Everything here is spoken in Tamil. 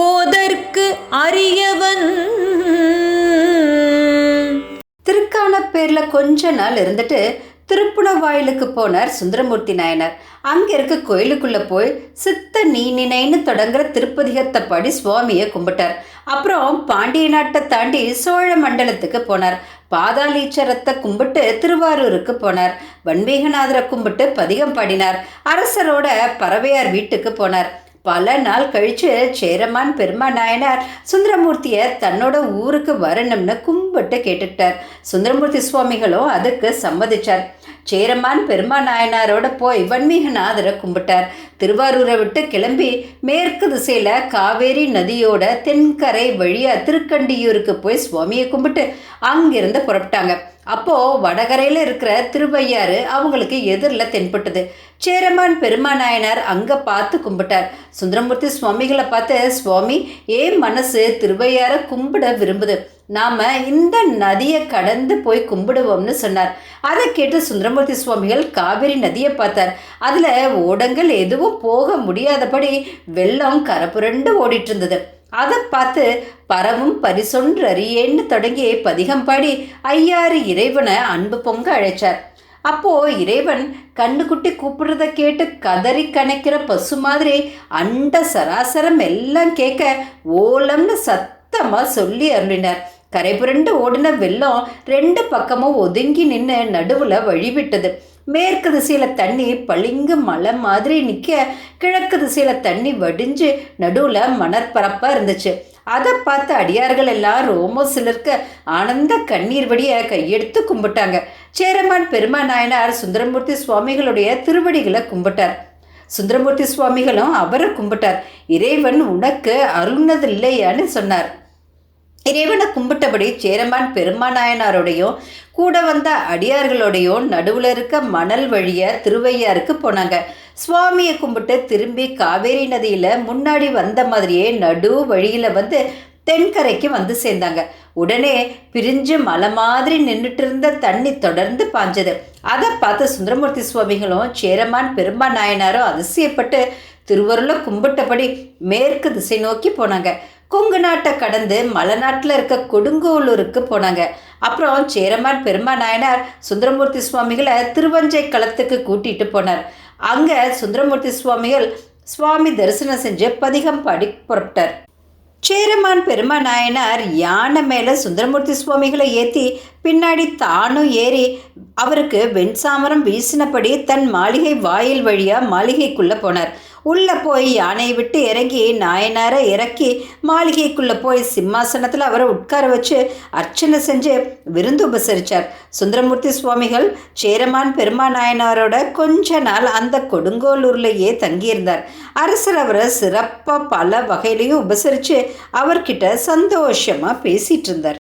ஓதற்கு அரியவன். திருக்கானப்பேர்ல கொஞ்ச நாள் இருந்துட்டு திருப்புணவாயிலுக்கு போனார் சுந்தரமூர்த்தி நாயனார். அங்கே இருக்க கோயிலுக்குள்ளே போய் சித்த நீ நினைன்னு தொடங்குற திருப்பதிகத்தை பாடி சுவாமியை கும்பிட்டார். அப்புறம் பாண்டிய நாட்டை தாண்டி சோழ மண்டலத்துக்கு போனார். பாதாளீச்சரத்தை கும்பிட்டு திருவாரூருக்கு போனார். வன்மீகநாதரை கும்பிட்டு பதிகம் பாடினார். அரசரோட பறவையார் வீட்டுக்கு போனார். பல நாள் கழித்து சேரமான் பெருமா நாயனார் சுந்தரமூர்த்தியை தன்னோட ஊருக்கு வரணும்னு கும்பிட்டு கேட்டுட்டார் சுந்தரமூர்த்தி சுவாமிகளும் அதுக்கு சம்மதிச்சார். சேரமான் பெருமா நாயனாரோட போய் வன்மீகநாதரை கும்பிட்டார். திருவாரூரை விட்டு கிளம்பி மேற்கு திசையில் காவேரி நதியோட தென்கரை வழியாக திருக்கண்டியூருக்கு போய் சுவாமியை கும்பிட்டு அங்கிருந்து புறப்பட்டாங்க. அப்போது வடகரையில் இருக்கிற திருவையாறு அவங்களுக்கு எதிரில் தென்பட்டது. சேரமான் பெருமாநாயனார் அங்கே பார்த்து கும்பிட்டார். சுந்தரமூர்த்தி சுவாமிகளை பார்த்து சுவாமி ஏன் மனசு திருவையாரை கும்பிட விரும்புது? நாம இந்த நதியை கடந்து போய் கும்பிடுவோம்னு சொன்னார். அதை கேட்டு சுந்தரமூர்த்தி சுவாமிகள் காவிரி நதியை பார்த்தார். அதில் ஓடங்கள் எதுவும் போக முடியாதபடி வெள்ளம் கரப்புரண்டு ஓடிட்டு இருந்தது அதை பார்த்து பரவும் பரிசொன்றறியேன்னு தொடங்கி பதிகம் பாடி ஐயாறு இறைவனை அன்பு பொங்க அழைச்சார். அப்போ இறைவன் கண்ணுக்குட்டி கூப்பிடுறத கேட்டு கதறி கணக்கிற பசு மாதிரி அண்ட சராசரம் எல்லாம் கேட்க ஓலம்னு சத்தமாக சொல்லி அருளினார். கரை புரண்டு ஓடின வெள்ளம் ரெண்டு பக்கமும் ஒதுங்கி நின்று நடுவில் வழிவிட்டது. மேற்கு திசையில் தண்ணி பளிங்கு மலை மாதிரி நிற்க கிழக்கு திசையில் தண்ணி வடிஞ்சு நடுவில் மணற்பரப்பாக இருந்துச்சு. அதை பார்த்து அடியார்கள் எல்லாம் ரோமோ சிலருக்கு ஆனந்த கண்ணீர் வடிய கையெடுத்து கும்பிட்டாங்க. சேரமான் பெருமா நாயனார் சுந்தரமூர்த்தி சுவாமிகளுடைய திருவடிகளை கும்பிட்டார். சுந்தரமூர்த்தி சுவாமிகளும் அவரை கும்பிட்டார். இறைவன் உனக்கு அருள்னதில்லையான்னு சொன்னார். இறைவனை கும்பிட்டபடி சேரமான் பெருமாநாயனாரோடையும் கூட வந்த அடியார்களோடையும் நடுவில் இருக்க மணல் வழிய திருவையாருக்கு போனாங்க. சுவாமியை கும்பிட்டு திரும்பி காவேரி நதியில் முன்னாடி வந்த மாதிரியே நடு வழியில் வந்து தென்கரைக்கு வந்து சேர்ந்தாங்க. உடனே பிரிஞ்சு மலை மாதிரி நின்றுட்டு இருந்த தண்ணி தொடர்ந்து பாஞ்சது. அதை பார்த்து சுந்தரமூர்த்தி சுவாமிகளும் சேரமான் பெருமாநாயனாரும் அதிசயப்பட்டு திருவருளை கும்பிட்டபடி மேற்கு திசை நோக்கி போனாங்க. கொங்கு நாட்டை கடந்து மலைநாட்டில் இருக்க கொடுங்கோலூருக்கு போனாங்க. அப்புறம் சேரமான் பெருமா நாயனார் சுந்தரமூர்த்தி சுவாமிகளை திருவஞ்சை களத்துக்கு கூட்டிட்டு போனார். அங்கே சுந்தரமூர்த்தி சுவாமிகள் சுவாமி தரிசனம் செஞ்சு பதிகம் பாடி புறப்பட்டார். சேரமான் பெருமா நாயனார் யானை மேலே சுந்தரமூர்த்தி சுவாமிகளை ஏற்றி பின்னாடி தானும் ஏறி அவருக்கு வெண்சாமரம் வீசினபடி தன் மாளிகை வாயில் வழியாக மாளிகைக்குள்ளே போனார். உள்ளே போய் யானையை விட்டு இறங்கி நாயனாரை இறக்கி மாளிகைக்குள்ளே போய் சிம்மாசனத்தில் அவரை உட்கார வச்சு அர்ச்சனை செஞ்சு விருந்து உபசரித்தார் சுந்தரமூர்த்தி சுவாமிகள் சேரமான் பெருமா நாயனாரோட கொஞ்ச நாள் அந்த கொடுங்கோலூர்லேயே தங்கியிருந்தார். அரசர் அவரை சிறப்பாக பல வகையிலையும் உபசரித்து அவர்கிட்ட சந்தோஷமாக பேசிகிட்டு இருந்தார்.